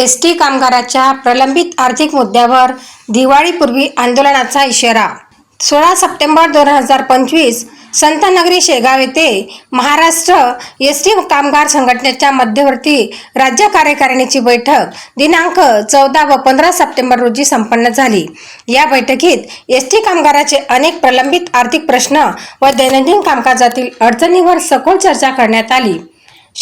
S T कामगाराच्या प्रलंबित आर्थिक मुद्द्यावर दिवाळीपूर्वी आंदोलनाचा इशारा. सोळा सप्टेंबर दोन हजार पंचवीस संतनगरी शेगाव येथे महाराष्ट्र एस टी कामगार संघटनेच्या मध्यवर्ती राज्य कार्यकारिणीची बैठक दिनांक चौदा व पंधरा सप्टेंबर रोजी संपन्न झाली. या बैठकीत एस टी कामगाराचे अनेक प्रलंबित आर्थिक प्रश्न व दैनंदिन कामकाजातील अडचणीवर सखोल चर्चा करण्यात आली.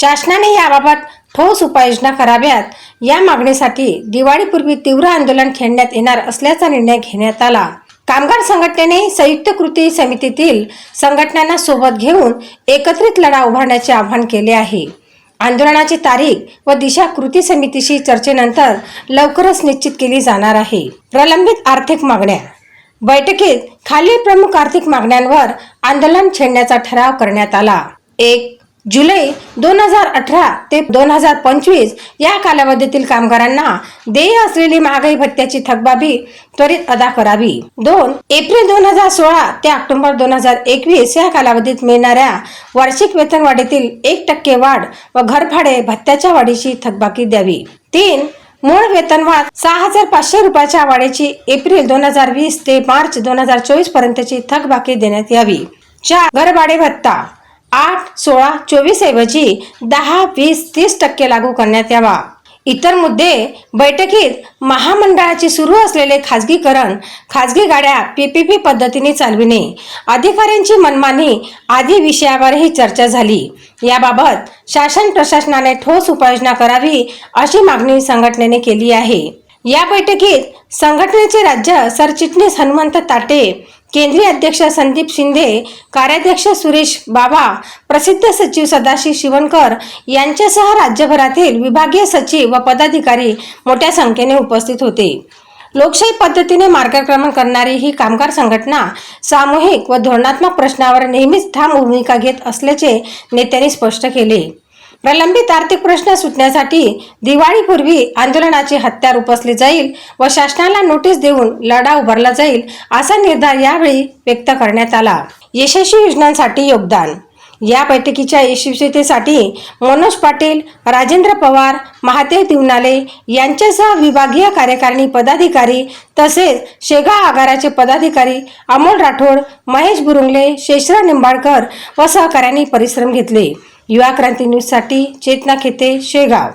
शासनाने याबाबत ठोस उपाययोजना कराव्यात. या मागणीसाठी दिवाळीपूर्वी तीव्र आंदोलन खेळण्यात येणार असल्याचा निर्णय घेण्यात आला. कामगार संघटनेने संयुक्त कृती समितीतील संघटनांना सोबत घेऊन एकत्रित लढा उभारण्याचे आवाहन केले आहे. आंदोलनाची तारीख व दिशा कृती समितीशी चर्चेनंतर लवकरच निश्चित केली जाणार आहे. प्रलंबित आर्थिक मागण्या. बैठकीत खालील प्रमुख आर्थिक मागण्यांवर आंदोलन छेडण्याचा ठराव करण्यात आला. एक जुलै दोन हजार अठरा ते दोन हजार पंचवीस या कालावधीतील कामगारांना देय असलेली महागाई भत्त्याची थकबाबी त्वरित अदा करावी. दोन एप्रिल दोन हजार सोळा ते ऑक्टोबर दोन हजार एकवीस या कालावधीत मिळणाऱ्या वार्षिक वेतनवाढीतील एक टक्के वाढ व घरभाडे भत्त्याच्या वाढीची थकबाकी द्यावी. तीन मूळ वेतनवाढ सहा हजार पाचशे रुपयाच्या वाढीची एप्रिल दोन हजार वीस ते मार्च दोन हजार चोवीस पर्यंतची थकबाकी देण्यात यावी. चार घरभाडे भत्ता. आठ सोळा चोवीस ऐवजी दहा वीस तीस टक्के लागू करण्यात यावा. इतर मुद्दे बैठकीत महामंडळाचे सुरू असलेले खाजगीकरण खाजगी गाड्या पीपीपी पद्धतीने चालविणे अधिकाऱ्यांची मनमानी आदी विषयावरही चर्चा झाली. याबाबत शासन प्रशासनाने ठोस उपाययोजना करावी अशी मागणी संघटनेने केली आहे. या बैठकीत संघटनेचे राज्य सरचिटणीस हनुमंत ताटे केंद्रीय अध्यक्ष संदीप शिंदे कार्याध्यक्ष सुरेश बाबा प्रसिद्ध सचिव सदाशिव शिवणकर यांच्यासह राज्यभरातील विभागीय सचिव व पदाधिकारी मोठ्या संख्येने उपस्थित होते. लोकशाही पद्धतीने मार्गक्रमण करणारी ही कामगार संघटना सामूहिक व धोरणात्मक प्रश्नावर नेहमीच ठाम भूमिका घेत असल्याचे नेत्यांनी स्पष्ट केले. प्रलंबित आर्थिक प्रश्न सुटण्यासाठी दिवाळीपूर्वी आंदोलनाची हत्यार उपसली जाईल व शासनाला नोटीस देऊन लढा उभारला जाईल असा निर्धार यावेळी व्यक्त करण्यात आला. यशस्वी योजनांसाठी योगदान. या बैठकीच्या यशस्वीतेसाठी मनोज पाटील राजेंद्र पवार महादेव दिवनाले यांच्यासह विभागीय कार्यकारिणी पदाधिकारी तसेच शेगाव आगाराचे पदाधिकारी अमोल राठोड महेश बुरुंगले शेषराव निंबाळकर व सहकाऱ्यांनी परिश्रम घेतले. युवा क्रांती न्यूजसाठी चेतना खेते शेगाव.